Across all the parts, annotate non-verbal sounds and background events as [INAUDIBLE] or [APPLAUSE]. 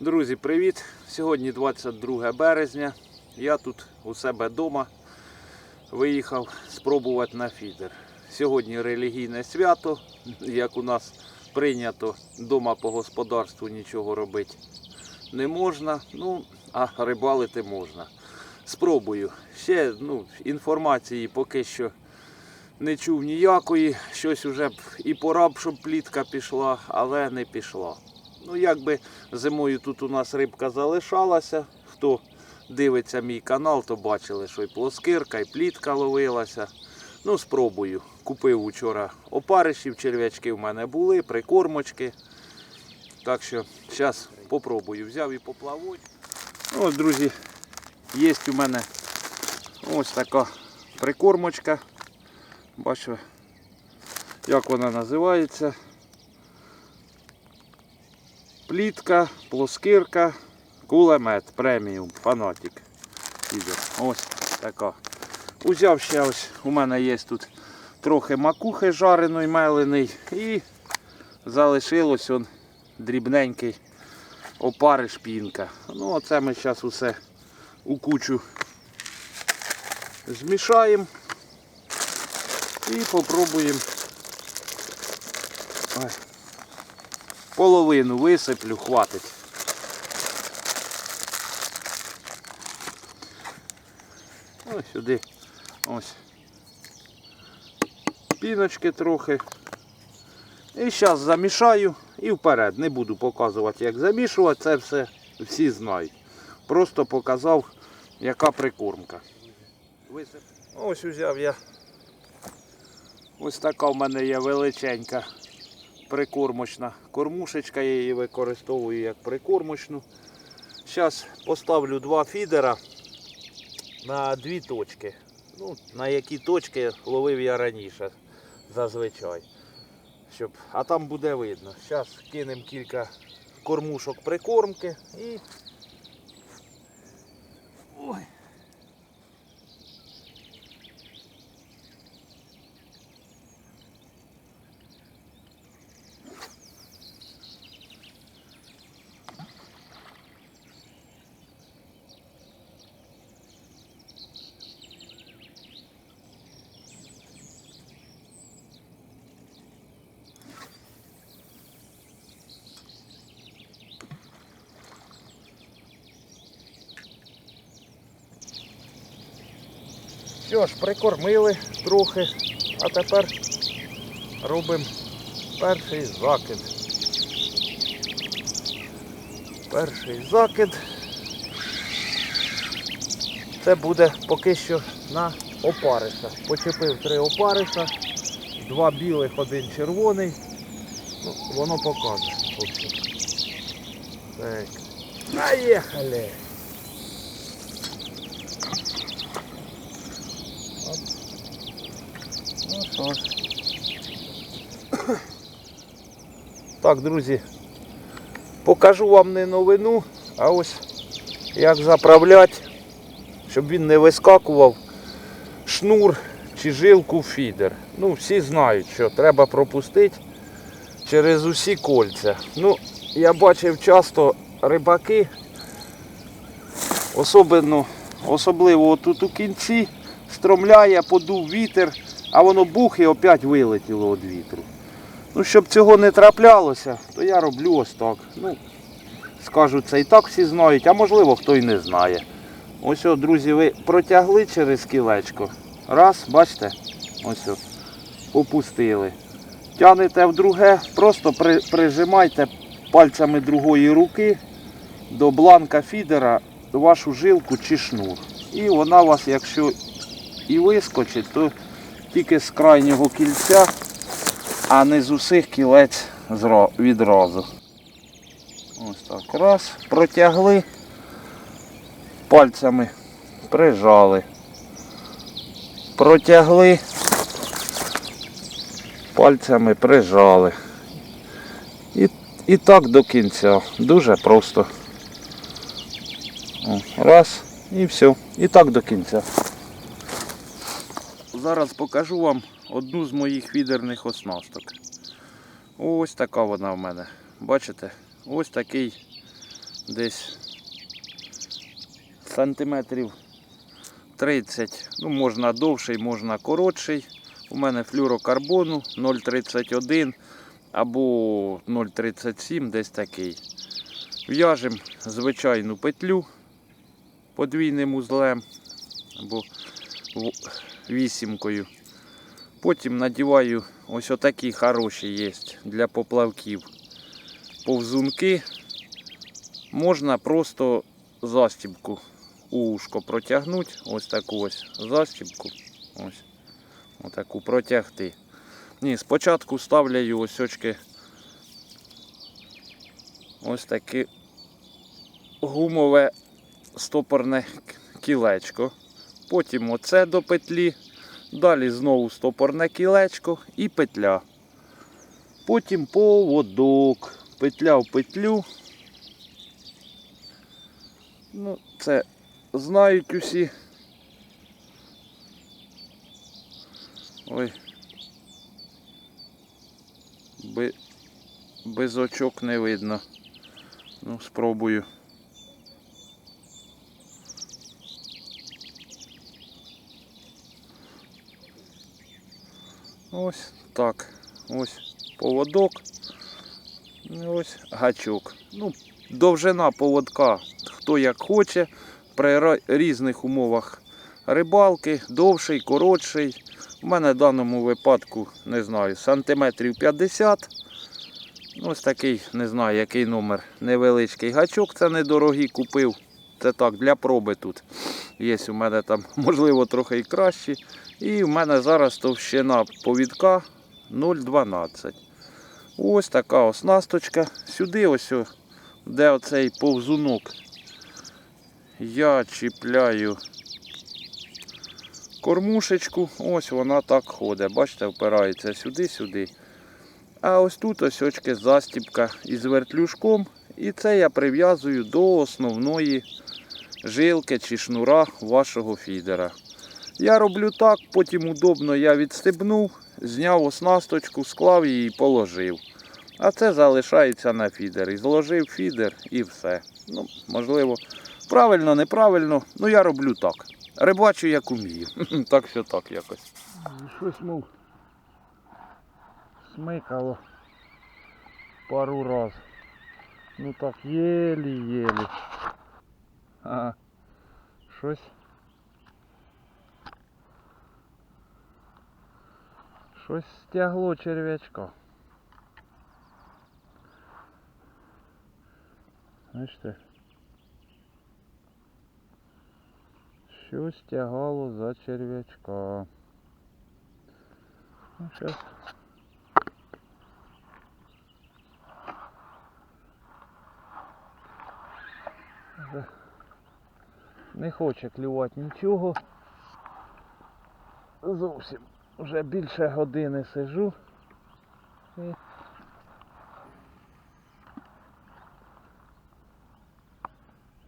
Друзі, привіт! Сьогодні 22 березня. Я тут у себе вдома виїхав спробувати на фідер. Сьогодні релігійне свято, як у нас прийнято вдома по господарству нічого робити не можна, ну, а рибалити можна. Спробую. Ще ну, інформації поки що не чув ніякої. Щось уже б і пора б, щоб плітка пішла, але не пішла. Ну, якби зимою тут у нас рибка залишалася. Хто дивиться мій канал, то бачили, що і плоскирка, і плітка ловилася. Ну, спробую. Купив учора опаришів, черв'ячки в мене були, прикормочки. Так що зараз попробую. Взяв і поплавуть. Ну, Ось, друзі, є у мене ось така прикормочка. Бачу, як вона називається. Плітка, плоскирка, кулемет, преміум, фанатик. Ось така. Узяв ще ось, у мене є тут трохи макухи жареної, мелений і залишилось он дрібненький опариш пінка. Ну оце ми зараз усе у кучу змішаємо і попробуємо. Ой. Половину висиплю, хватить. Ось сюди ось. Піночки трохи. І зараз замішаю і вперед. Не буду показувати, як замішувати, це все всі знають. Просто показав, яка прикормка. Ось взяв я. Ось така в мене є величенька прикормочна кормушечка, я її використовую як прикормочну. Зараз поставлю два фідера на дві точки. Ну, на які точки ловив я раніше зазвичай. Щоб... А там буде видно. Зараз кинемо кілька кормушок прикормки і. Ой. Що ж, прикормили трохи, а тепер робимо перший закид. Перший закид. Це буде поки що на опариша. Почепив три опариша, два білих, один червоний. Ну, воно покаже. Так. Поїхали! Ну. Так, друзі, покажу вам не новину, а ось як заправляти, щоб він не вискакував шнур чи жилку в фідер. Ну, всі знають, що треба пропустити через усі кольця. Ну, я бачив часто рибаки, особливо, особливо тут у кінці, стромляє, подув вітер, а воно бух і опять вилетіло від вітру. Ну, щоб цього не траплялося, то я роблю ось так. Ну, скажу, це і так всі знають, а можливо хто і не знає. Ось, о, друзі, ви протягли через кілечко. Раз, бачите, ось о, опустили. Тянете в друге, просто при, прижимайте пальцями другої руки до бланка фідера вашу жилку чи шнур. І вона у вас, якщо і вискочить, то тільки з крайнього кільця, а не з усіх кілець відразу. Ось так. Раз, протягли, пальцями прижали. Протягли, пальцями прижали. І, і так до кінця. Дуже просто. Раз і все. І так до кінця. Зараз покажу вам одну з моїх фідерних оснасток. Ось така вона в мене. Бачите? Ось такий десь сантиметрів 30. Ну, можна довший, можна коротший. У мене флюрокарбону 0,31 або 0,37, десь такий. В'яжемо звичайну петлю подвійним узлем або вісімкою. Потім надіваю ось отакі хороші є для поплавків. Повзунки. Можна просто застібку у ушко протягнути. Ось таку ось застібку. Ось. Отаку протягти. Ні, спочатку ставляю ось очки. Ось таке гумове стопорне кілечко. Потім оце до петлі. Далі знову стопорне кілечко і петля. Потім поводок. Петля в петлю. Ну, це знають усі. Ой. Без очок не видно. Ну, спробую. Ось так. Ось поводок. Ось гачок. Ну, довжина поводка, хто як хоче. При різних умовах рибалки, довший, коротший. У мене в даному випадку, не знаю, сантиметрів 50. Ось такий, не знаю, який номер. Невеличкий гачок, це недорогий купив. Це так, для проби тут. Є у мене там, [LAUGHS] можливо, трохи і кращі. І в мене зараз товщина повідка 0,12. Ось така оснасточка. Сюди ось, де оцей повзунок. Я чіпляю кормушечку. Ось вона так ходить. Бачите, впирається сюди-сюди. А ось тут ось очки застібка із вертлюжком. І це я прив'язую до основної жилки чи шнура вашого фідера. Я роблю так, потім удобно я відстебнув, зняв оснасточку, склав її і положив. А це залишається на фідер. І зложив фідер і все. Ну, можливо, правильно, неправильно, ну я роблю так. Рибачу як умію. [LAUGHS] Так що так якось. Щось мов смикало пару раз. Ну так, єлі-єлі. Ага. Щось. Щось стягло черв'ячка. Бачите? Щось стягало за черв'ячка. Ну. Вже Не хоче клювати нічого. Зовсім вже більше години сижу. І...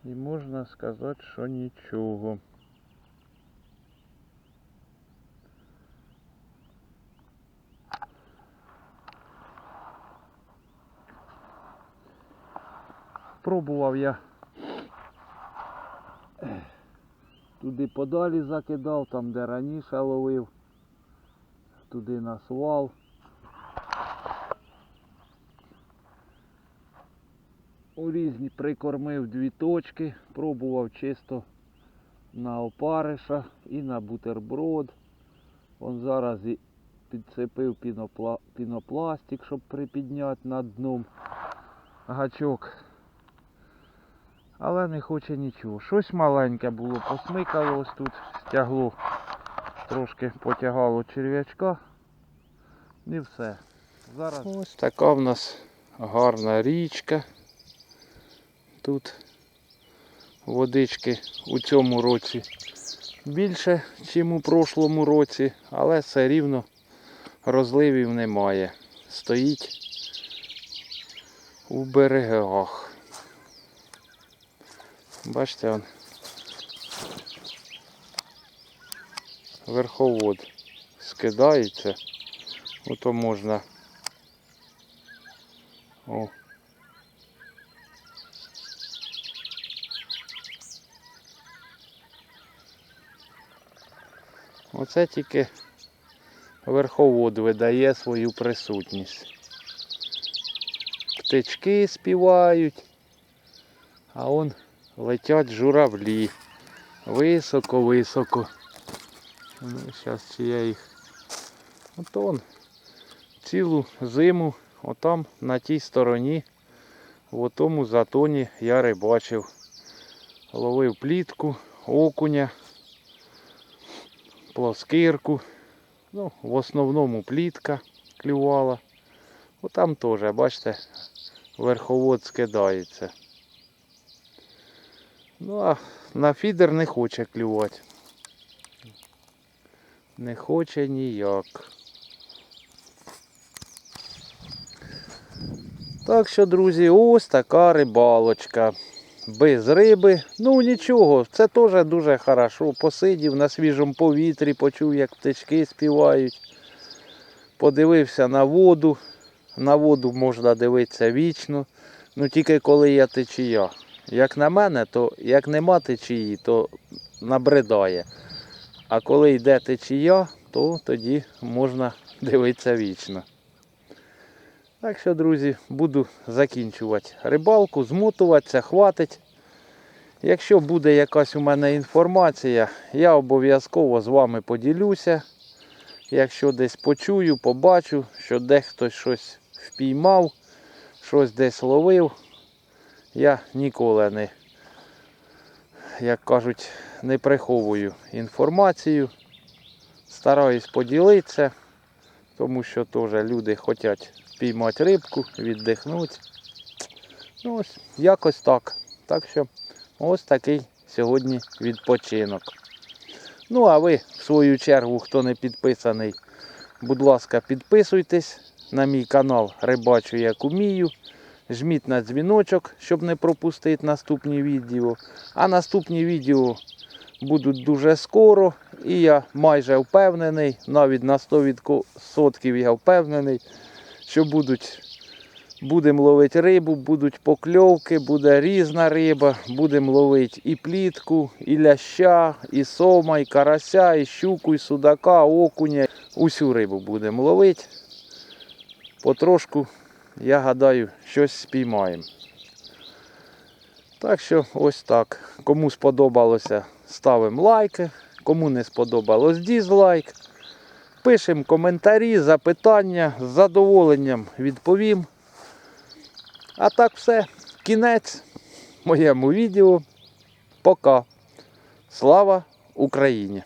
І можна сказати, що нічого. Пробував я туди подалі закидав, там де раніше ловив, туди на свал. У різні прикормив дві точки, пробував чисто на опариша і на бутерброд. Он зараз і підцепив пінопла... пінопластик, щоб припідняти над дном гачок. Але не хоче нічого. Щось маленьке було, посмикало ось тут, стягло, трошки потягало черв'ячка. І все. Зараз ось така в нас гарна річка. Тут водички у цьому році більше, ніж у прошлому році, але все рівно розливів немає. Стоїть у берегах. Бачите, он верховод скидається, ну, ото можна о. Оце тільки верховод видає свою присутність. Птички співають, а он летять журавлі. Високо-високо. Ну, зараз чи я їх. От он цілу зиму, отам на тій стороні, в тому затоні я рибачив. Ловив плітку, окуня, плоскирку. Ну, в основному плітка клювала. Отам теж, бачите, верховод скидається. Ну а на фідер не хоче клювати. Не хоче ніяк. Так що, друзі, ось така рибалочка. Без риби. Ну нічого, це теж дуже хорошо. Посидів на свіжому повітрі, почув, як птички співають. Подивився на воду. На воду можна дивитися вічно. Ну тільки коли є течія. Як на мене, то як нема течії, то набридає. А коли йде течія, то тоді можна дивитися вічно. Так що, друзі, буду закінчувати рибалку, змотуватися, хватить. Якщо буде якась у мене інформація, я обов'язково з вами поділюся. Якщо десь почую, побачу, що дехто щось впіймав, щось десь ловив, я ніколи не, як кажуть, не приховую інформацію. Стараюсь поділитися, тому що теж люди хочуть піймати рибку, віддихнути. Ну ось, якось так. Так що ось такий сьогодні відпочинок. Ну, а ви, в свою чергу, хто не підписаний, будь ласка, підписуйтесь на мій канал Рибачу як умію. Жміть на дзвіночок, щоб не пропустити наступні відео. А наступні відео будуть дуже скоро. І я майже впевнений, навіть на 100% я впевнений, що будуть, будемо ловити рибу, будуть покльовки, буде різна риба, будемо ловити і плітку, і ляща, і сома, і карася, і щуку, і судака, окуня. Усю рибу будемо ловити. Потрошку, я гадаю, щось спіймаємо. Так що ось так. Кому сподобалося, ставимо лайки. Кому не сподобалось дізлайк. Пишемо коментарі, запитання, з задоволенням відповім. А так все. Кінець моєму відео. Пока. Слава Україні!